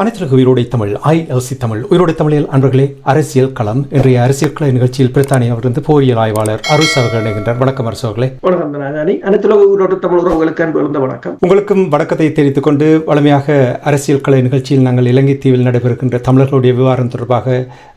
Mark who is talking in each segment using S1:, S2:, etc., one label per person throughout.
S1: அனைத்துலக உயிரோடை தமிழ் ஐஎல்சி தமிழ். உயிரோடை தமிழில் அன்பர்களே அரசியல் களம். இன்றைய அரசியல் கள நிகழ்ச்சியில் பிரித்தானியாவிலிருந்து போரியல் ஆய்வாளர் அரசு அவர்கள் இணைகின்றார். வணக்கம் அரசு அவர்களே.
S2: வணக்கம்
S1: உங்களுக்கும் வணக்கத்தை தெரிவித்துக் கொண்டு வளமையாக அரசியல் கலை நிகழ்ச்சியில் நாங்கள் இலங்கை தீவில் நடைபெறுகின்ற தமிழர்களுடைய விவகாரம் தொடர்பாக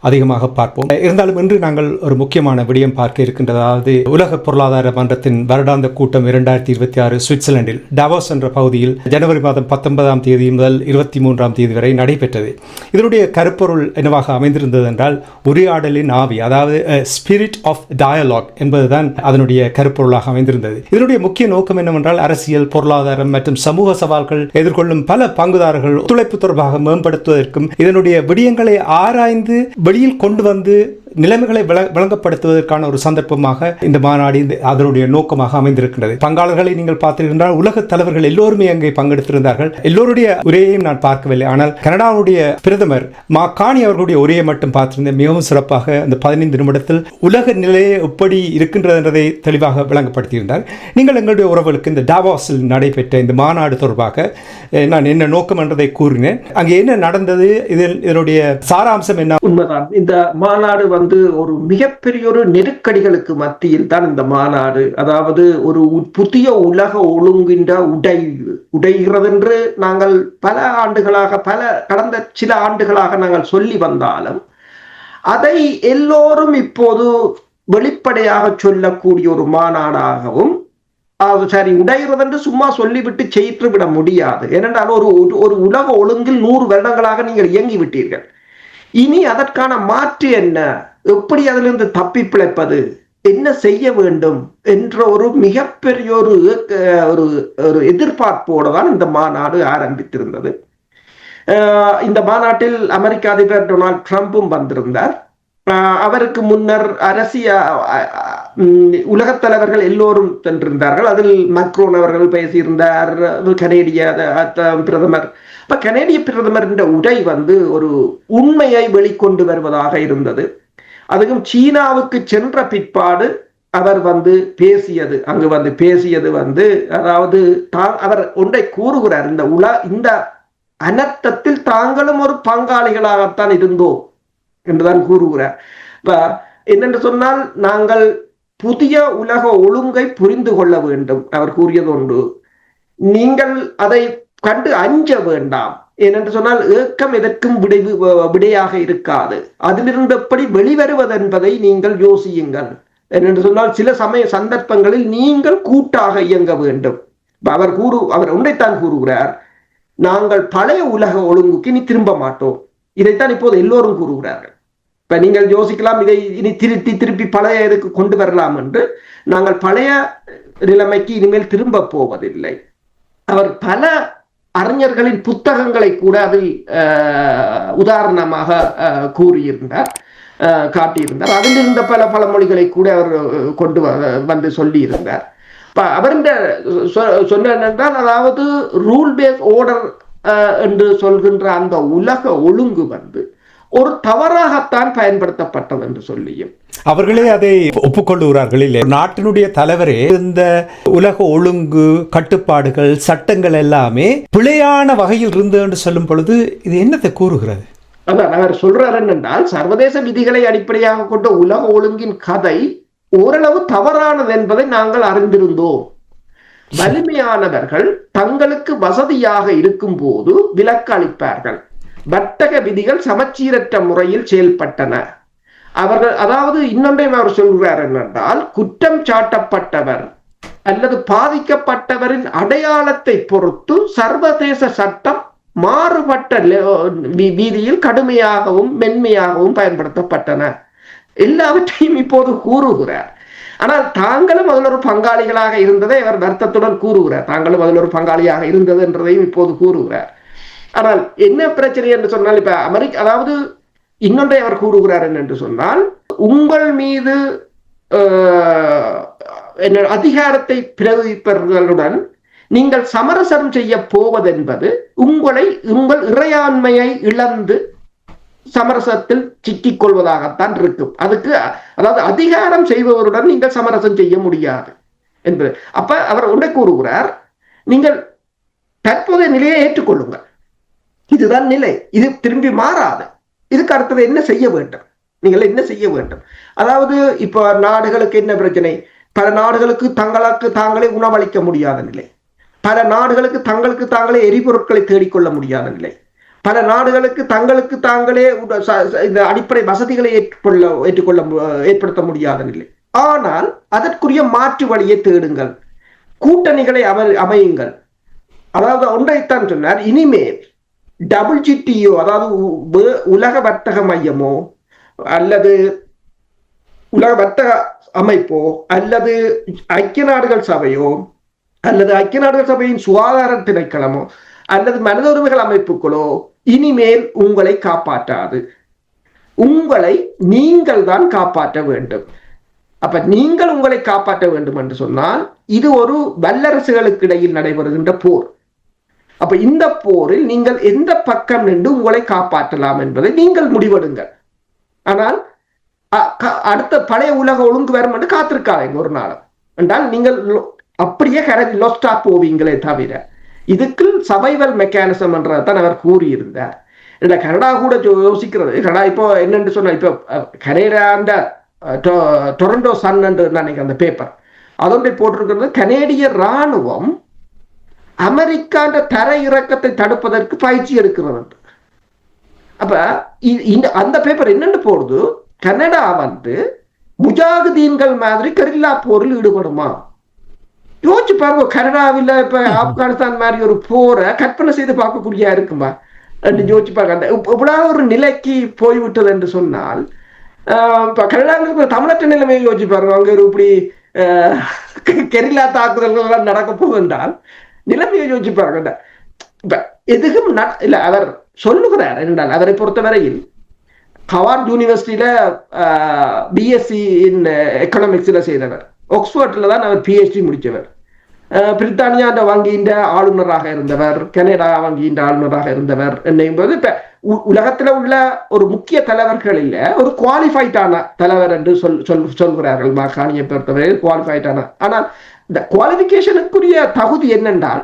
S1: அதிகமாக பார்ப்போம். இருந்தாலும் இன்று நாங்கள் ஒரு முக்கியமான விடயம் பார்க்க இருக்கின்றது. அதாவது உலக பொருளாதார மன்றத்தின் வருடாந்த கூட்டம் இரண்டாயிரத்தி இருபத்தி ஆறு சுவிட்சர்லாந்தில் டாவோஸ் என்ற பகுதியில் ஜனவரி மாதம் பத்தொன்பதாம் தேதி முதல் இருபத்தி மூன்றாம் தேதி வரை நடைபெற்றது. இதனுடைய கருப்பொருள் என்னவாக அமைந்திருந்தது என்றால் உரையாடலின் ஆவி அதாவது ஸ்பிரிட் ஆஃப் டயலாக் என்பதுதான் அதனுடைய கருப்பொருளாக அமைந்திருந்தது. இதனுடைய முக்கிய நோக்கம் என்னவென்றால் அரசியல் பொருளாதாரம் மற்றும் சமூக சவால்கள் எதிர்கொள்ளும் பல பங்குதாரர்கள் ஒத்துழைப்பு தொடர்பாக மேம்படுத்துவதற்கும் இதனுடைய விடயங்களை ஆராய்ந்து வெளியில் கொண்டு வந்து நிலைமைகளை விள விளங்கப்படுத்துவதற்கான ஒரு சந்தர்ப்பமாக இந்த மாநாடு அதனுடைய நோக்கமாக அமைந்திருக்கின்றது. பங்காளர்களை நீங்கள் பார்த்திருந்தால் உலக தலைவர்கள் எல்லோருமே அங்கே பங்கெடுத்திருந்தார்கள். எல்லோருடைய உரையையும் நான் பார்க்கவில்லை. ஆனால் கனடாவுடைய பிரதமர் மா காணி அவர்களுடைய உரையை மட்டும் பார்த்திருந்தேன். மிகவும் சிறப்பாக அந்த பதினைந்து நிமிடத்தில் உலக நிலையை எப்படி இருக்கின்றது என்றதை தெளிவாக விளங்கப்படுத்தியிருந்தார். நீங்கள் எங்களுடைய உறவுகளுக்கு இந்த டாவாஸில் நடைபெற்ற இந்த மாநாடு தொடர்பாக நான் என்ன நோக்கம் என்றதை கூறினேன். அங்கே என்ன நடந்தது? இதில் இதனுடைய சாராம்சம் என்ன?
S2: உண்மைதான். இந்த மாநாடு வந்து ஒரு மிகப்பெரிய ஒரு நெருக்கடிகளுக்கு மத்தியில் தான் இந்த மாநாடு. அதாவது ஒரு புதிய உலக ஒழுங்கின்ற உடை உடைகிறது என்று நாங்கள் பல ஆண்டுகளாக பல கடந்த சில ஆண்டுகளாக நாங்கள் சொல்லி வந்தாலும் அதை எல்லோரும் இப்போது வெளிப்படையாக சொல்லக்கூடிய ஒரு மாநாடாகவும் அது சரி உடைகிறது என்று சும்மா சொல்லிவிட்டு செய்து விட முடியாது. ஏனென்றால் ஒரு ஒரு- ஒரு உலக ஒழுங்கில் நூறு வருடங்களாக நீங்கள் இயங்கி விட்டீர்கள் இனி அதற்கான மாற்று என்ன? எப்படி அதிலிருந்து தப்பி பிழைப்பது? என்ன செய்ய வேண்டும்? என்ற ஒரு மிகப்பெரிய ஒரு அஹ், ஒரு ஒரு எதிர்பார்ப்போடு தான் இந்த மாநாடு ஆரம்பித்திருந்தது. இந்த மாநாட்டில் அமெரிக்க அதிபர் டொனால்ட் ட்ரம்ப்பும் வந்திருந்தார். அஹ், அவருக்கு முன்னர் அரசிய உலகத் தலைவர்கள் எல்லோரும் சென்றிருந்தார்கள். அதில் மக்ரோன் அவர்கள் பேசியிருந்தார் கனேடிய பிரதமர். இப்ப கனேடிய பிரதமர் என்ற உரை வந்து ஒரு உண்மையை வெளிக்கொண்டு வருவதாக இருந்தது. அதுவும் சீனாவுக்கு சென்ற பிற்பாடு அவர் வந்து பேசியது அங்கு வந்து பேசியது வந்து அதாவது தான் அவர் ஒன்றை கூறுகிறார் இந்த உல இந்த அனர்த்தத்தில் தாங்களும் ஒரு பங்காளிகளாகத்தான் இருந்தோம் என்றுதான் கூறுகிறார். இப்ப என்னென்று சொன்னால் நாங்கள் புதிய உலக ஒழுங்கை புரிந்து கொள்ள வேண்டும். அவர் கூறியதொன்று நீங்கள் அதை கண்டு அஞ்ச வேண்டாம். ஏனென்று சொன்னால் ஏக்கம் எதற்கும் விடைவு விடையாக இருக்காது. அதிலிருந்து எப்படி வெளிவருவது என்பதை நீங்கள் யோசியுங்கள். ஏனென்று சொன்னால் சில சமய சந்தர்ப்பங்களில் நீங்கள் கூட்டாக இயங்க வேண்டும். அவர் கூறு அவர் ஒன்றைத்தான் கூறுகிறார் நாங்கள் பழைய உலக ஒழுங்குக்கு இனி திரும்ப மாட்டோம். இதைத்தான் இப்போது எல்லோரும் கூறுகிறார்கள். இப்ப நீங்கள் யோசிக்கலாம் இதை இனி திருத்தி திருப்பி பழைய இதுக்கு கொண்டு வரலாம் என்று. நாங்கள் பழைய நிலைமைக்கு இனிமேல் திரும்ப போவதில்லை. அவர் பல அறிஞர்களின் புத்தகங்களை கூட அதில் உதாரணமாக அஹ், கூறியிருந்தார் காட்டியிருந்தார். அதில் இருந்த பல பழமொழிகளை கூட அவர் கொண்டு வந்து சொல்லியிருந்தார். அவர் சொன்ன என்றால் அதாவது ரூல் பேஸ் ஓர்டர் என்று சொல்கின்ற அந்த உலக ஒழுங்கு வந்து ஒரு தவறாகத்தான் பயன்படுத்தப்பட்டது என்று சொல்லியும்.
S1: அவர்களே அதை ஒப்புக்கொள்ளுகிறார்கள். இல்லை நாட்டினுடைய தலைவரே இந்த உலக ஒழுங்கு கட்டுப்பாடுகள் சட்டங்கள் எல்லாமே பிழையான வகையில் இருந்து என்று சொல்லும் பொழுது இது என்னத்தை கூறுகிறது?
S2: அதான் அவர் சொல்றார் என்னென்றால் சர்வதேச விதிகளை அடிப்படையாக கொண்ட உலக ஒழுங்கின் கதை ஓரளவு தவறானது என்பதை நாங்கள் அறிந்திருந்தோம். வலிமையானவர்கள் தங்களுக்கு வசதியாக இருக்கும் போது விலக்கு அளிப்பார்கள். வர்த்தக விதிகள் சமச்சீரற்ற முறையில் செயல்பட்டன. அவர்கள் அதாவது இன்னொன்றையும் அவர் சொல்கிறார் என்னென்றால் குற்றம் சாட்டப்பட்டவர் அல்லது பாதிக்கப்பட்டவரின் அடையாளத்தை பொறுத்து சர்வதேச சட்டம் மாறுபட்ட வீதியில் கடுமையாகவும் மென்மையாகவும் பயன்படுத்தப்பட்டன. எல்லாவற்றையும் இப்போது கூறுகிறார். ஆனால் தாங்களும் அதில் ஒரு பங்காளிகளாக இருந்ததை அவர் வருத்தத்துடன் கூறுகிறார். தாங்களும் அதில் ஒரு பங்காளியாக இருந்தது என்றதையும் இப்போது கூறுகிறார். ஆனால் என்ன பிரச்சனை என்று சொன்னால் இப்ப அமெரிக்க அதாவது இன்னொன்றை அவர் கூறுகிறார் என்று சொன்னால் உங்கள் மீது என்ன அதிகாரத்தை பிரதிப்பவர்களுடன் நீங்கள் சமரசம் செய்ய போவதென்பது உங்களை உங்கள் இறையாண்மையை இழந்து சமரசத்தில் சிக்கிக் கொள்வதாகத்தான் இருக்கும். அதுக்கு அதாவது அதிகாரம் செய்பவருடன் நீங்கள் சமரசம் செய்ய முடியாது என்பது. அப்ப அவர் ஒன்றை கூறுகிறார் நீங்கள் தற்போதைய நிலையை ஏற்றுக்கொள்ளுங்கள். இதுதான் நிலை. இது திரும்பி மாறாது. இதுக்கு அடுத்தது என்ன செய்ய வேண்டும்? நீங்கள் என்ன செய்ய வேண்டும்? அதாவது இப்போ நாடுகளுக்கு என்ன பிரச்சனை? பல நாடுகளுக்கு தங்களுக்கு தாங்களே உணவளிக்க முடியாத நிலை. பல நாடுகளுக்கு தங்களுக்கு தாங்களே எரிபொருட்களை தேடிக்கொள்ள முடியாத நிலை. பல நாடுகளுக்கு தங்களுக்கு தாங்களே உட- ச- இந்த அடிப்படை வசதிகளை ஏற்றுக்கொள்ள ஏற்றுக்கொள்ள மு- ஏற்படுத்த முடியாத நிலை. ஆனால் அதற்குரிய மாற்று வழியை தேடுங்கள். கூட்டணிகளை அமை அமையுங்கள். அதாவது ஒன்றைத்தான் சொன்னார் இனிமேல் டபுள் அதாவது உ- உலக வர்த்தக மையமோ அல்லது உலக வர்த்தக அமைப்போ அல்லது ஐக்கிய நாடுகள் சபையோ அல்லது ஐக்கிய நாடுகள் சபையின் சுகாதார திணைக்களமோ அல்லது மனித உரிமைகள் அமைப்புகளோ இனிமேல் உங்களை காப்பாற்றாது. உங்களை நீங்கள் தான் காப்பாற்ற வேண்டும். அப்ப நீங்கள் உங்களை காப்பாற்ற வேண்டும் என்று சொன்னால் இது ஒரு வல்லரசுகளுக்கு இடையில் நடைபெறுகின்ற போர். அப்ப இந்த போரில் நீங்கள் எந்த பக்கம் நின்று உங்களை காப்பாற்றலாம் என்பதை நீங்கள் முடிவெடுங்கள். ஆனால் அ- அடுத்த பழைய உலக ஒழுங்கு வரும் என்று காத்திருக்காதீங்க ஒரு நாளும். என்றால் நீங்கள் அப்படியே கரண்ட் லொஸ்டா போவீங்களே தவிர இதுக்கு சவைவல் மெக்கானிசம் என்றதான் அவர் கூறியிருந்தார். இல்ல கனடா கூட யோசிக்கிறது. கனடா இப்போ என்னன்னு சொன்னா இப்போ அஹ், கனேடாண்ட டொரண்டோ சன் என்று நினைக்கிறேன் அந்த பேப்பர் அதொன்றை போட்டிருக்கிறது. கனேடிய ராணுவம் அமெரிக்காண்ட தர இறக்கத்தை தடுப்பதற்கு பயிற்சி எடுக்கிறது. அப்ப இந்த அந்த பேப்பர் என்னன்னு போடுது? கனடா வந்து முஜாகுதீன்கள் மாதிரி கரில்லா போரில் ஈடுபடுமா? யோசிச்சு பாருங்க கனடாவில் இப்ப ஆப்கானிஸ்தான் மாதிரி ஒரு போரை கற்பனை செய்து பார்க்கக்கூடிய இருக்குமா? யோசிச்சு பாருங்க. அந்த இவ்- இவ்வளவு ஒரு நிலைக்கு போய்விட்டது என்று சொன்னால் இப்ப கனடாங்கிறது தமிழற்ற நிலைமையை யோசிச்சு பாருங்க. அங்க ஒரு இப்படி கெரில்லா தாக்குதல்கள் எல்லாம் நடக்க போகுது என்றால் நிலைமையை யோசிச்சு பாருங்க இப்ப எதுக்கும் இல்ல அவர் சொல்லுகிறார் என்றால் அவரை பொறுத்தவரையில் ஹவார்ட் யூனிவர்சிட்டியில பிஎஸ்சி இன் எக்கனாமிக்ஸ்ல செய்தவர். ஆக்ஸ்போர்ட்ல தான் அவர் பிஹெச்டி முடிச்சவர். பிரித்தானியா அந்த வங்கியின் ஆளுநராக இருந்தவர் கனடா வங்கியின் ஆளுநராக இருந்தவர் என்பது இப்ப உ- உலகத்துல உள்ள ஒரு முக்கிய தலைவர்களில் ஒரு குவாலிஃபைடான தலைவர் என்று சொல் சொல் சொல்கிறார்கள் மாகாணியை பொறுத்தவரை குவாலிஃபைடான ஆனால் இந்த குவாலிபிகேஷனுக்குரிய தகுதி என்னென்றால்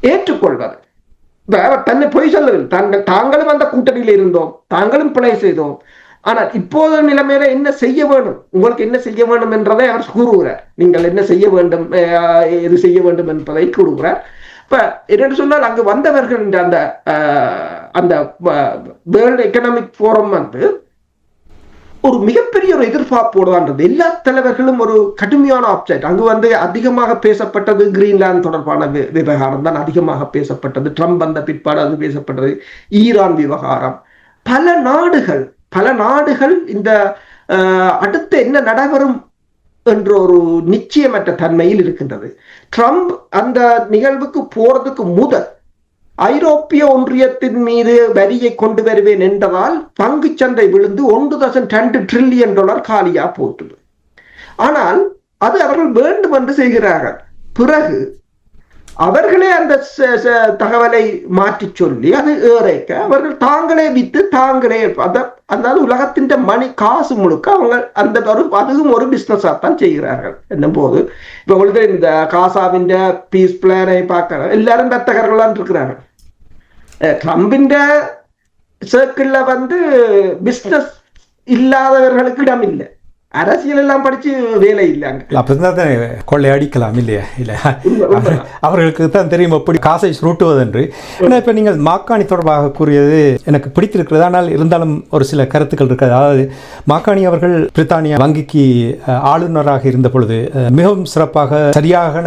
S2: ஏற்றுக்கொள்வது. தன்னை பொய் சொல்லவில்லை. தாங்கள் தாங்களும் அந்த கூட்டணியில் இருந்தோம் தாங்களும் பிழை செய்தோம். ஆனால் இப்போது நிலைமையில என்ன செய்ய வேண்டும்? உங்களுக்கு என்ன செய்ய வேண்டும் என்றதை அவர் கூறுகிறார். நீங்கள் என்ன செய்ய வேண்டும் எது செய்ய வேண்டும் என்பதை கூறுகிறார். இப்ப என்னென்னு சொன்னால் அங்கு வந்தவர்கள் என்ற அந்த அந்த வேர்ல்டு எக்கனாமிக் ஃபோரம் வந்து ஒரு மிகப்பெரிய ஒரு எதிர்பார்ப்போடு தான் இருந்தது. எல்லா தலைவர்களும் ஒரு கடுமையான ஆப்ஜெக்ட் அங்கு வந்து அதிகமாக பேசப்பட்டது கிரீன்லாந்து தொடர்பான விவகாரம் தான் அதிகமாக பேசப்பட்டது. ட்ரம்ப் வந்த பிற்பாடு அது பேசப்பட்டது. ஈரான் விவகாரம். பல நாடுகள் பல நாடுகள் இந்த அடுத்து என்ன நடைபெறும் என்ற ஒரு நிச்சயமற்ற தன்மையில் இருக்கின்றது. ட்ரம்ப் அந்த நிகழ்வுக்கு போறதுக்கு முதல் ஐரோப்பிய ஒன்றியத்தின் மீது வரியை கொண்டு வருவேன் என்றதால் பங்கு சந்தை விழுந்து ஒன்று தசம் ரெண்டு ட்ரில்லியன் டாலர் காலியா போட்டுது ஆனால் அது அவர்கள் வேண்டும் என்று செய்கிறார்கள். பிறகு அவர்களே அந்த தகவலை மாற்றி சொல்லி அது ஏறைக்க அவர்கள் தாங்களே வித்து தாங்களே அத அதாவது உலகத்தின் மணி காசு முழுக்க அவங்க அந்த ஒரு அதுவும் ஒரு பிசினஸா தான் செய்கிறார்கள். என்னும் போது இப்ப உங்களுக்கு இந்த காசாவின் பீஸ் பிளானை பார்க்க எல்லாரும் வர்த்தகர்களான் இருக்கிறார்கள். ட்ரம்பிண்ட ட்ரம்பின் சர்க்கிள்ல வந்து பிசினஸ் இல்லாதவர்களுக்கு இடம் இல்லை அரசியல் எல்லாம் படிச்சு வேலை இல்லைங்க
S1: அப்போ இருந்தால் தான் கொள்ளை அடிக்கலாம் இல்லையா? இல்லை. அவர்களுக்கு தான் தெரியும் எப்படி காசை சுருட்டுவதென்று. ஏன்னா இப்போ நீங்கள் மாக்காணி தொடர்பாக கூறியது எனக்கு பிடித்திருக்கிறது. ஆனால் இருந்தாலும் ஒரு சில கருத்துக்கள் இருக்கிறது அதாவது மாக்காணி அவர்கள் பிரித்தானியா வங்கிக்கு ஆளுநராக இருந்த பொழுது மிகவும் சிறப்பாக சரியான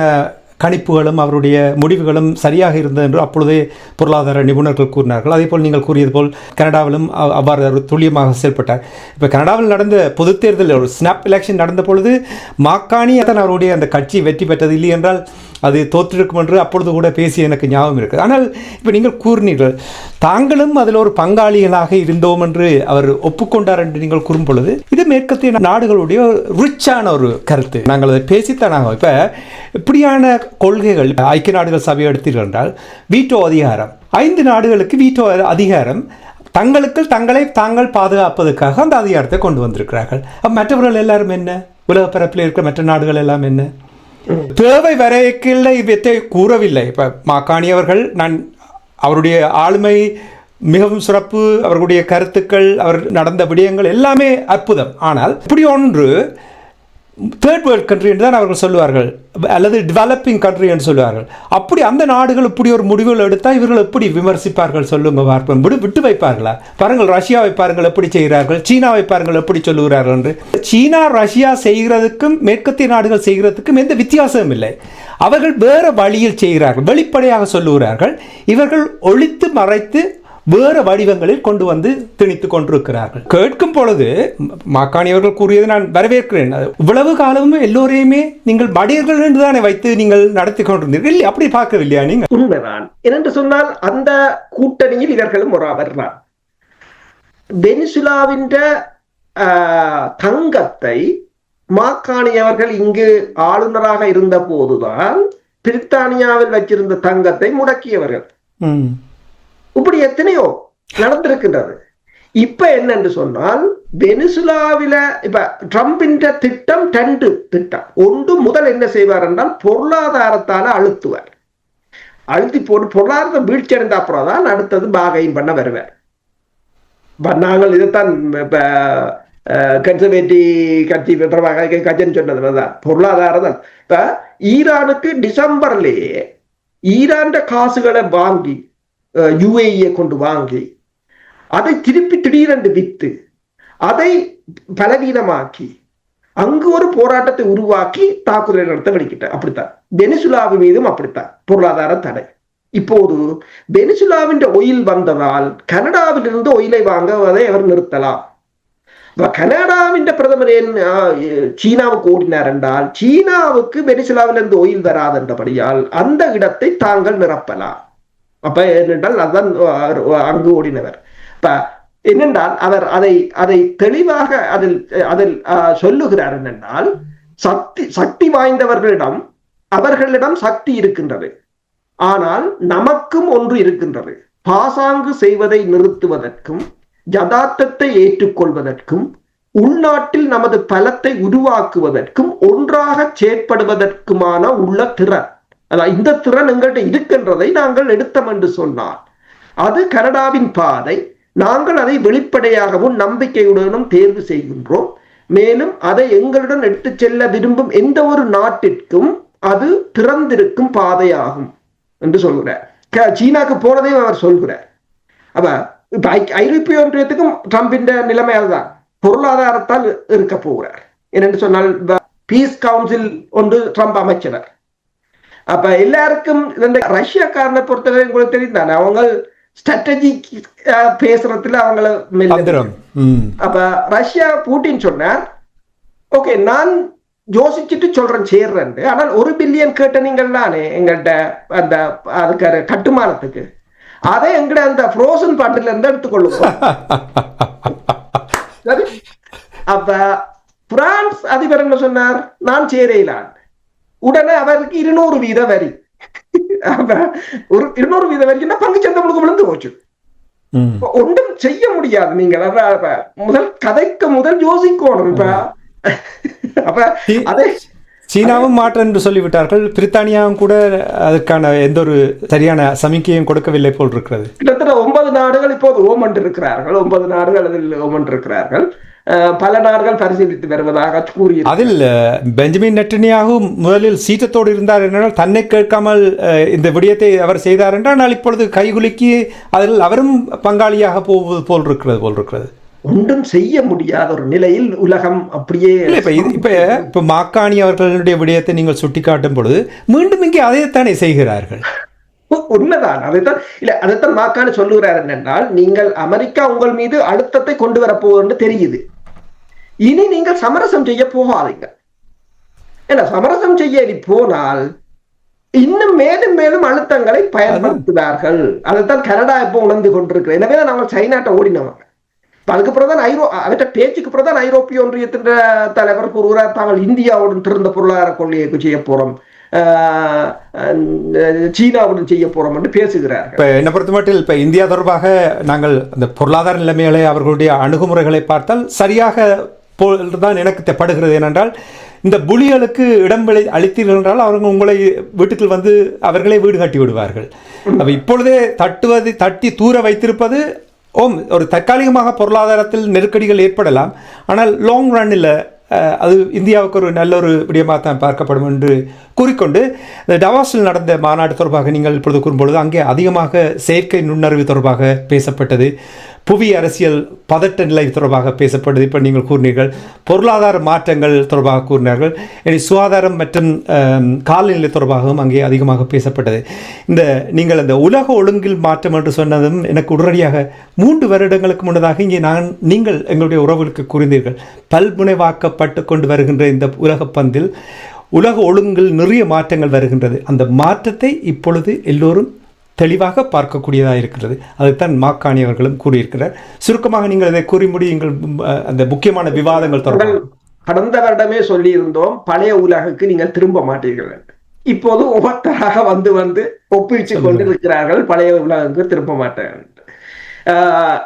S1: கணிப்புகளும் அவருடைய முடிவுகளும் சரியாக இருந்தது என்று அப்பொழுதே பொருளாதார நிபுணர்கள் கூறினார்கள். அதே போல் நீங்கள் கூறியது போல் கனடாவிலும் அவ்வாறு அவர் துல்லியமாக செயல்பட்டார். இப்போ கனடாவில் நடந்த பொது தேர்தல் ஒரு ஸ்னாப் எலெக்ஷன் நடந்த பொழுது மாக்காணி அதன் அவருடைய அந்த கட்சி வெற்றி பெற்றது இல்லை என்றால் அது தோற்றிருக்கும் என்று அப்பொழுது கூட பேசி எனக்கு ஞாபகம் இருக்குது ஆனால் இப்போ நீங்கள் கூறினீர்கள் தாங்களும் அதில் ஒரு பங்காளிகளாக இருந்தோம் என்று அவர் ஒப்புக்கொண்டார் என்று நீங்கள் கூறும் பொழுது இது மேற்கத்திய நாடுகளுடைய ரிச்சான ஒரு கருத்து. நாங்கள் அதை பேசித்தான் இப்போ இப்படியான கொள்கைகள் ஐக்கிய நாடுகள் சபை எடுத்தீர்கள் என்றால் வீட்டோ அதிகாரம். ஐந்து நாடுகளுக்கு வீட்டோ அதிகாரம். தங்களுக்கு தங்களை தாங்கள் பாதுகாப்பதற்காக அந்த அதிகாரத்தை கொண்டு வந்திருக்கிறார்கள். மற்றவர்கள் எல்லாரும் என்ன? உலக பரப்பில் இருக்கிற மற்ற நாடுகள் எல்லாம் என்ன? தேவை வரைக்கில் இவற்றை கூறவில்லை. இப்போ மாக்காணி அவர்கள் நான் அவருடைய ஆளுமை மிகவும் சிறப்பு அவர்களுடைய கருத்துக்கள் அவர் நடந்த விடயங்கள் எல்லாமே அற்புதம். ஆனால் இப்படி ஒன்று தேர்ட் வேர்ல்ட் கண்ட்ரி என்று தான் அவர்கள் சொல்லுவார்கள். அல்லது டெவலப்பிங் கண்ட்ரி என்று சொல்லுவார்கள். அப்படி அந்த நாடுகள் இப்படி ஒரு முடிவுகள் எடுத்தால் இவர்கள் எப்படி விமர்சிப்பார்கள் சொல்லுங்க பார்ப்போம். விடு விட்டு வைப்பார்களா? பாருங்கள் ரஷ்யாவை பாருங்கள் எப்படி செய்கிறார்கள்? சீனாவை பாருங்கள் எப்படி சொல்லுகிறார்கள் என்று. சீனா ரஷ்யா செய்கிறதுக்கும் மேற்கத்திய நாடுகள் செய்கிறதுக்கும் எந்த வித்தியாசமும் இல்லை. அவர்கள் வேறு வழியில் செய்கிறார்கள். வெளிப்படையாக சொல்லுகிறார்கள். இவர்கள் ஒழித்து மறைத்து வேறு வடிவங்களில் கொண்டு வந்து திணித்து கொண்டிருக்கிறார்கள். கேட்கும் பொழுது மாக்காணி அவர்கள் கூறியதை நான் வரவேற்கிறேன். இவ்வளவு காலமும் எல்லோரையுமே நீங்கள் மடியர்கள் என்று தானே வைத்து நீங்கள் நடத்தி கொண்டிருந்தீர்கள்? இல்லை அப்படி பார்க்கவில்லையா நீங்கள்?
S2: உண்மைதான். ஏனென்று சொன்னால் அந்த கூட்டணியில் இவர்களும் ஒரு அவர்தான் வெனிசுலாவின் தங்கத்தை மாக்காணி அவர்கள் இங்கு ஆளுநராக இருந்த போதுதான் பிரித்தானியாவில் வச்சிருந்த தங்கத்தை முடக்கியவர்கள். இப்படி எத்தனையோ நடந்திருக்கின்றது. இப்ப என்னன்னு சொன்னால் வெனிசுலாவில இப்ப ட்ரம்பின் திட்டம் ரெண்டு திட்டம். ஒன்று முதல் என்ன செய்வார் என்றால் பொருளாதாரத்தால அழுத்துவார். அழுத்தி போட்டு பொருளாதாரம் வீழ்ச்சி அடைந்த அப்புறம் தான் அடுத்தது பாகையும் பண்ண வருவார். நாங்கள் இதைத்தான் இப்ப கன்சர்வேட்டிவ் கட்சி தொடர்பாக கட்சின்னு சொன்னது தான். பொருளாதாரம் தான். இப்ப ஈரானுக்கு டிசம்பர்லேயே ஈரான் காசுகளை வாங்கி யுஏஇயை கொண்டு வாங்கி அதை திருப்பி திடீரென்று வித்து அதை பலவீனமாக்கி அங்கு ஒரு போராட்டத்தை உருவாக்கி தாக்குதலை நடத்த வெளிக்கிட்டார் அப்படித்தான். வெனிசுலாவு மீதும் அப்படித்தான். பொருளாதார தடை. இப்போது வெனிசுலாவின் ஒயில் வந்ததால் கனடாவிலிருந்து ஒயிலை வாங்குவதை அவர் நிறுத்தலாம். கனடாவின் பிரதமர் என் சீனாவுக்கு ஓடினார் என்றால் சீனாவுக்கு வெனிசுலாவிலிருந்து ஒயில் வராதென்றபடியால் அந்த இடத்தை தாங்கள் நிரப்பலாம். அப்ப ஏனென்றால் அதுதான் அங்கு ஓடினவர். இப்ப என்னென்றால் அவர் அதை அதை தெளிவாக அதில் அதில் சொல்லுகிறார் என்னென்றால் சக்தி சக்தி வாய்ந்தவர்களிடம் அவர்களிடம் சக்தி இருக்கின்றது. ஆனால் நமக்கும் ஒன்று இருக்கின்றது. பாசாங்கு செய்வதை நிறுத்துவதற்கும் யதார்த்தத்தை ஏற்றுக்கொள்வதற்கும் உள்நாட்டில் நமது பலத்தை உருவாக்குவதற்கும் ஒன்றாக செயற்படுவதற்குமான உள்ள திறன். அதான் இந்த திறன் எங்கள்கிட்ட இருக்கின்றதை நாங்கள் எடுத்தோம் என்று சொன்னால் அது கனடாவின் பாதை. நாங்கள் அதை வெளிப்படையாகவும் நம்பிக்கையுடனும் தேர்வு செய்கின்றோம். மேலும் அதை எங்களுடன் எடுத்துச் செல்ல விரும்பும் எந்த ஒரு நாட்டிற்கும் அது திறந்திருக்கும் பாதையாகும் என்று சொல்கிறார். சீனாக்கு போனதையும் அவர் சொல்கிறார். அப்ப இப்ப ஐரோப்பிய ஒன்றியத்துக்கும் ட்ரம்பின் நிலைமை அதுதான். பொருளாதாரத்தால் இருக்க போகிறார் என்னென்று சொன்னால் பீஸ் கவுன்சில் ஒன்று ட்ரம்ப் அமைச்சனர் அப்ப எல்லாருக்கும் இந்த ரஷ்யாக்காரனை பொறுத்தவரை உங்களுக்கு தெரியும் அவங்க ஸ்ட்ராட்டஜி பேசுறதுல அவங்கள அப்ப ரஷ்யா பூட்டின் சொன்னார் ஓகே நான் யோசிச்சுட்டு சொல்றேன் சேர்றேன். ஆனால் ஒரு பில்லியன் கேட்ட நீங்கள் தானே எங்கள்கிட்ட அந்த அதுக்கு கட்டுமானத்துக்கு. அதை எங்கட அந்த ஃப்ரோசன் பாட்டில இருந்து எடுத்துக்கொள்ளுங்க. அப்ப பிரான்ஸ் அதிபர் என்ன சொன்னார்? நான் சேரையிலான் உடனே அவருக்கு இருநூறு வீத வரி. ஒரு இருநூறு வீத வரிக்குன்னா பங்கு சந்தை முழுக்க விழுந்து போச்சு. ஒன்றும் செய்ய முடியாது நீங்கள். முதல் கதைக்கு முதல் யோசிக்கணும் இப்ப. அப்ப அதே
S1: சீனாவும் மாற்றம் என்று சொல்லிவிட்டார்கள். பிரித்தானியாவும் கூட அதுக்கான எந்த ஒரு சரியான சமிக்கையும் கொடுக்கவில்லை போல் இருக்கிறது.
S2: கிட்டத்தட்ட ஒன்பது நாடுகள் இப்போது ஓமன் இருக்கிறார்கள். ஒன்பது நாடுகள் அதில் ஓமன் இருக்கிறார்கள். பல நாடுகள் பரிசீலித்து வருவதாக கூறி
S1: அதில் பெஞ்சமின் நெட்டனியாகு முதலில் சீற்றத்தோடு இருந்தார் என்றால் தன்னை கேட்காமல் இந்த விடயத்தை அவர் செய்தார் என்றால் இப்பொழுது கைகுலுக்கி அதில் அவரும் பங்காளியாக போவது போல் இருக்கிறது போல் இருக்கிறது
S2: ஒன்றும் செய்ய முடியாத ஒரு நிலையில் உலகம் அப்படியே
S1: இப்ப இப்ப இப்ப மாக்காணி அவர்களுடைய விடயத்தை நீங்கள் சுட்டிக்காட்டும் பொழுது மீண்டும் இங்கே அதைத்தானே செய்கிறார்கள்?
S2: உண்மைதான். அதைத்தான் இல்ல அதைத்தான் மாக்கான சொல்லுகிறார் என்னென்றால் நீங்கள் அமெரிக்கா உங்கள் மீது அழுத்தத்தை கொண்டு வரப்போகுதுன்னு தெரியுது. இனி நீங்கள் சமரசம் செய்ய போகாதீங்க. ஏன்னா சமரசம் செய்ய போனால் இன்னும் மேலும் மேலும் அழுத்தங்களை பயன்படுத்துவார்கள். அதைத்தான் கனடா இப்போ உணர்ந்து கொண்டிருக்கிறது. எனவே தான் நாங்கள் சைனாட்ட ஓடினவங்க அதுக்கப்புறம் தான் ஐரோ அவற்ற பேச்சுக்கு அப்புறம் தான் ஐரோப்பிய ஒன்றியத்தின் தலைவர் கூறுகிறார் தாங்கள் இந்தியாவுடன் திறந்த பொருளாதார கொள்கையை செய்ய போறோம். சீனாவுடன் செய்ய போறோம் என்று பேசுகிறார்
S1: இப்ப என்னை பொறுத்த மட்டும் இப்ப இந்தியா தொடர்பாக நாங்கள் அந்த பொருளாதார நிலைமைகளை அவர்களுடைய அணுகுமுறைகளை பார்த்தால் சரியாக தான் எனக்கு தெப்படுகிறது. ஏனென்றால் இந்த புலிகளுக்கு இடம் விளை அளித்தீர்கள் என்றால் அவங்க உங்களை வீட்டுக்குள் வந்து அவர்களே வீடு கட்டி விடுவார்கள். அப்போ இப்பொழுதே தட்டுவது தட்டி தூர வைத்திருப்பது ஓம் ஒரு தற்காலிகமாக பொருளாதாரத்தில் நெருக்கடிகள் ஏற்படலாம். ஆனால் லாங் ரன்னில் அது இந்தியாவுக்கு ஒரு நல்ல ஒரு விடயமாக தான் பார்க்கப்படும் என்று கூறிக்கொண்டு இந்த டவாஸில் நடந்த மாநாடு தொடர்பாக நீங்கள் இப்பொழுது கூறும்பொழுது அங்கே அதிகமாக செயற்கை நுண்ணறிவு தொடர்பாக பேசப்பட்டது புவி அரசியல் பதட்ட நிலை தொடர்பாக பேசப்பட்டது இப்போ நீங்கள் கூறினீர்கள் பொருளாதார மாற்றங்கள் தொடர்பாக கூறினார்கள் இனி சுகாதாரம் மற்றும் காலநிலை தொடர்பாகவும் அங்கே அதிகமாக பேசப்பட்டது. இந்த நீங்கள் அந்த உலக ஒழுங்கில் மாற்றம் என்று சொன்னதும் எனக்கு உடனடியாக மூன்று வருடங்களுக்கு முன்னதாக இங்கே நான் நீங்கள் எங்களுடைய உறவுகளுக்கு கூறினீர்கள் பல்முனைவாக்கப்பட்டு கொண்டு வருகின்ற இந்த உலகப்பந்தில் உலக ஒழுங்கில் நிறைய மாற்றங்கள் வருகின்றது. அந்த மாற்றத்தை இப்பொழுது எல்லோரும் தெளிவாக பார்க்கக்கூடியதாக இருக்கிறது அதைத்தான் மாக்காணி அவர்களும் கூறியிருக்கிறார். சுருக்கமாக நீங்கள் அதை கூறி முடியுங்கள் அந்த முக்கியமான விவாதங்கள் தொடர்பாக.
S2: கடந்த வருடமே சொல்லியிருந்தோம் பழைய உலகுக்கு நீங்கள் திரும்ப மாட்டீர்கள். இப்போது ஒவ்வொருத்தராக வந்து வந்து ஒப்பிச்சு கொண்டு இருக்கிறார்கள் பழைய உலகுக்கு திரும்ப மாட்டார்கள்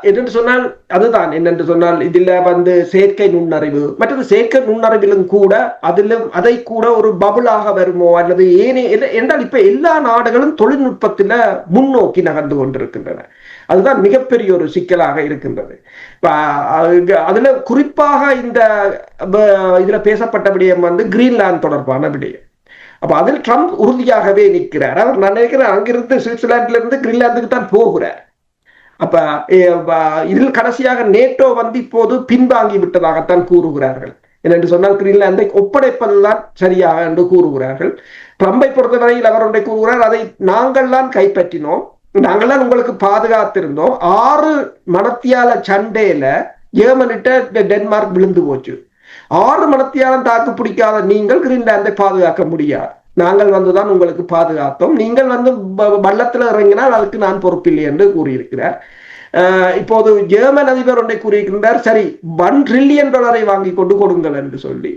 S2: என்னென்று சொன்னால் அதுதான் என்னென்று சொன்னால் இதுல வந்து செயற்கை நுண்ணறிவு மற்றது செயற்கை நுண்ணறிவிலும் கூட அதிலும் அதை கூட ஒரு பபுளாக வருமோ அல்லது ஏனே என்றால் இப்ப எல்லா நாடுகளும் தொழில்நுட்பத்துல முன்னோக்கி நகர்ந்து கொண்டிருக்கின்றன அதுதான் மிகப்பெரிய ஒரு சிக்கலாக இருக்கின்றது அதுல குறிப்பாக இந்த இதுல பேசப்பட்ட விடயம் வந்து கிரீன்லாந்து தொடர்பான விடயம் அப்ப அதில் ட்ரம்ப் உறுதியாகவே நிற்கிறார் அவர் நான் நினைக்கிறேன் அங்கிருந்து சுவிட்சர்லாந்துல இருந்து கிரீன்லாந்துக்கு தான் போகிறார் அப்ப இதில் கடைசியாக நேட்டோ வந்து இப்போது பின்வாங்கி விட்டதாகத்தான் கூறுகிறார்கள். என்னென்று சொன்னால் கிரீன்லாந்தை ஒப்படைப்பதுதான் சரியாக என்று கூறுகிறார்கள். ட்ரம்பை பொறுத்தவரையில் அவர் ஒன்றை கூறுகிறார் அதை நாங்கள் தான் கைப்பற்றினோம். நாங்கள் தான் உங்களுக்கு பாதுகாத்திருந்தோம். ஆறு மனத்தியால சண்டையில ஏமனிட்ட டென்மார்க் விழுந்து போச்சு. ஆறு மனத்தியாலும் தாக்கு பிடிக்காத நீங்கள் கிரீன்லாந்தை பாதுகாக்க முடியாது. நாங்கள் வந்துதான் உங்களுக்கு பாதுகாத்தோம். நீங்கள் வந்து ப- இறங்கினால் அதுக்கு நான் பொறுப்பில்லை என்று கூறியிருக்கிறார். இப்போது ஜெர்மன் அதிபர் ஒன்றை கூறியிருக்கின்றார். சரி ஒன் ட்ரில்லியன் டாலரை வாங்கி கொண்டு கொடுங்கள் என்று சொல்லி.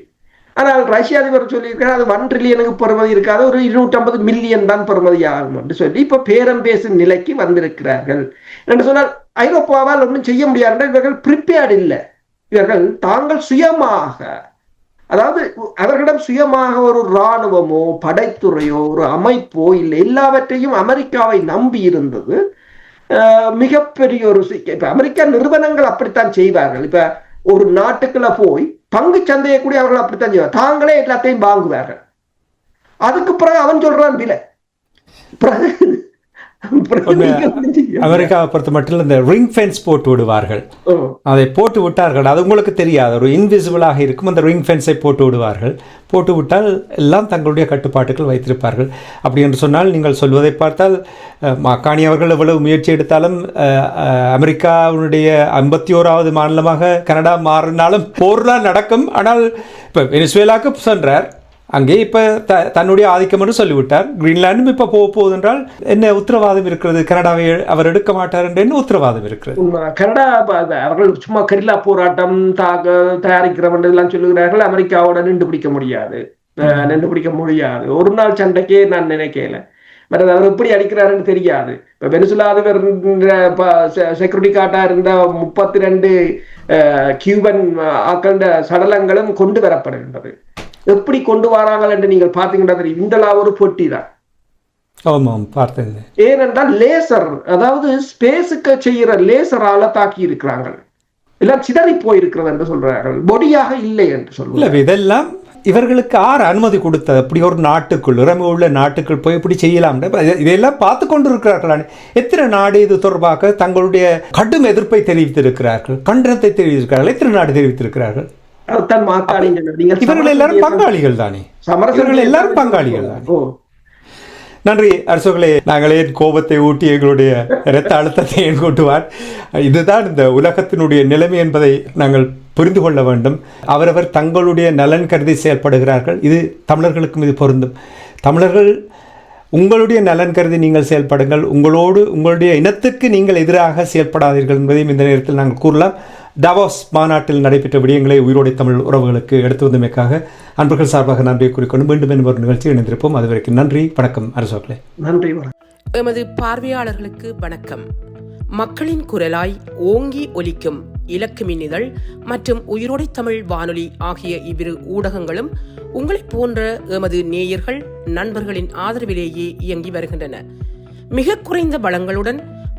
S2: ஆனால் ரஷ்ய அதிபர் சொல்லியிருக்கார் அது ஒன் ட்ரில்லியனுக்கு பெறுமதி இருக்காது ஒரு இருநூற்றம்பது மில்லியன் தான் பெறுமதி ஆகும் என்று சொல்லி இப்போ பேரம் பேசும் நிலைக்கு வந்திருக்கிறார்கள் என்று சொன்னால் ஐரோப்பாவால் ஒன்றும் செய்ய முடியாது இவர்கள் ப்ரிப்பேர்ட் இல்லை. இவர்கள் தாங்கள் சுயமாக அதாவது அவர்களிடம் சுயமாக ஒரு இராணுவமோ படைத்துறையோ ஒரு அமைப்போ இல்லை. எல்லாவற்றையும் அமெரிக்காவை நம்பி இருந்தது. மிகப்பெரிய ஒரு சிக்க இப்ப அமெரிக்கா நிறுவனங்கள் அப்படித்தான் செய்வார்கள். இப்ப ஒரு நாட்டுக்குள்ள போய் பங்கு சந்தையை கூட அவர்கள் அப்படித்தான் செய்வார். தாங்களே எல்லாத்தையும் வாங்குவார்கள். அதுக்கு பிறகு அவன் சொல்றான் விலை. பிறகு
S1: அமெரிக்காவை பொறுத்த மட்டும் இந்த ரிங் ஃபென்ஸ் போட்டு விடுவார்கள். அதை போட்டு விட்டார்கள். அது உங்களுக்கு தெரியாது. ஒரு இன்விசிபிளாக இருக்கும் அந்த ரிங் ஃபென்ஸை போட்டு விடுவார்கள். போட்டு விட்டால் எல்லாம் தங்களுடைய கட்டுப்பாட்டுகள் வைத்திருப்பார்கள். அப்படி என்று சொன்னால் நீங்கள் சொல்வதை பார்த்தால் மாக்காணி அவர்கள் எவ்வளவு முயற்சி எடுத்தாலும் அமெரிக்காவுடைய ஐம்பத்தி ஓராவது மாநிலமாக கனடா மாறினாலும் போர்லாம் நடக்கும். ஆனால் இப்போ வெனிசுவேலாவுக்கு சென்றார். அங்கே இப்போ த தன்னுடைய ஆதிக்கம் என்று சொல்லிவிட்டார். கிரீன்லாண்டும் இப்போ போக போகுது என்றால் என்ன உத்தரவாதம் இருக்கிறது? கனடாவை அவர் எடுக்க மாட்டார் என்று என்ன உத்தரவாதம் இருக்கிறது?
S2: கனடா அவர்கள் சும்மா கரில்லா போராட்டம் தாக தயாரிக்கிறவன் இதெல்லாம் சொல்லுகிறார்கள். அமெரிக்காவோட நின்று பிடிக்க முடியாது. அஹ், நின்று பிடிக்க முடியாது. ஒரு நாள் சண்டைக்கே நான் நினைக்கல. மற்றது அவர் எப்படி அடிக்கிறாருன்னு தெரியாது. இப்ப வெனிசுலா அதிபர் செக்யூரிட்டி கார்டா இருந்த முப்பத்தி ரெண்டு கியூபன் ஆக்கண்ட சடலங்களும் கொண்டு வரப்படுகின்றது எப்படி கொண்டு வராங்கள் என்று நீங்கள் பார்த்தீங்கன்னா தெரியும். இந்த ஒரு பொட்டி தான்.
S1: ஆமாம் பார்த்தேன்.
S2: ஏனென்றால் லேசர் அதாவது ஸ்பேஸுக்கு செய்யற லேசரால தாக்கி இருக்கிறாங்க எல்லாம் சிதறி போயிருக்கிறது என்று சொல்றார்கள். பொடியாக இல்லை என்று சொல்லுவாங்க
S1: இதெல்லாம் இவர்களுக்கு ஆறு அனுமதி கொடுத்தது. அப்படி ஒரு நாட்டுக்குள் இறமை உள்ள நாட்டுக்குள் போய் இப்படி செய்யலாம் இதையெல்லாம் பார்த்து கொண்டு இருக்கிறார்கள் எத்தனை நாடு இது தொடர்பாக தங்களுடைய கடும் எதிர்ப்பை தெரிவித்திருக்கிறார்கள் கண்டனத்தை தெரிவித்திருக்கிறார்கள் எத்தனை நாடு தெரிவித்திருக்கிறார்கள்?
S2: அதுதான் மாத்தாடி நீங்கள்
S1: இவர்கள் எல்லாரும் பங்காளிகள் தானே?
S2: சமரசம்
S1: இவர்கள் எல்லாரும் பங்காளிகள் தான்? நன்றி அரசுகளே. நாங்களே கோபத்தை ஊட்டி எங்களுடைய இரத்த அழுத்தத்தை கூட்டுவார் இதுதான் இந்த உலகத்தினுடைய நிலைமை என்பதை நாங்கள் புரிந்து கொள்ள வேண்டும். அவரவர் தங்களுடைய நலன் கருதி செயல்படுகிறார்கள். இது தமிழர்களுக்கும் இது பொருந்தும். தமிழர்கள் உங்களுடைய நலன் கருதி நீங்கள் செயல்படுங்கள். உங்களோடு உங்களுடைய இனத்துக்கு நீங்கள் எதிராக செயல்படாதீர்கள் என்பதையும் இந்த நேரத்தில் நாங்கள் கூறலாம். டாவோஸ் மாநாட்டில் நடைபெற்ற விடயங்களை உயிரோடை தமிழ் உறவுகளுக்கு எடுத்து வந்தமைக்காக அன்பர்கள் சார்பாக நன்றியை கூறிக்கொண்டு மீண்டும் இன்னும் ஒரு நிகழ்ச்சி இணைந்திருப்போம். அதுவரைக்கும் நன்றி வணக்கம் அரசோக்களே.
S2: நன்றி வணக்கம்.
S3: எமது பார்வையாளர்களுக்கு வணக்கம். மக்களின் குரலாய் ஓங்கி ஒலிக்கும் இலக்கு மின்னிதழ் மற்றும் உயிரோடை தமிழ் வானொலி ஆகிய இவ்விரு ஊடகங்களும் உங்களைப் போன்ற எமது நேயர்கள் நண்பர்களின் ஆதரவிலேயே இயங்கி வருகின்றன. மிக குறைந்த வளங்களுடன்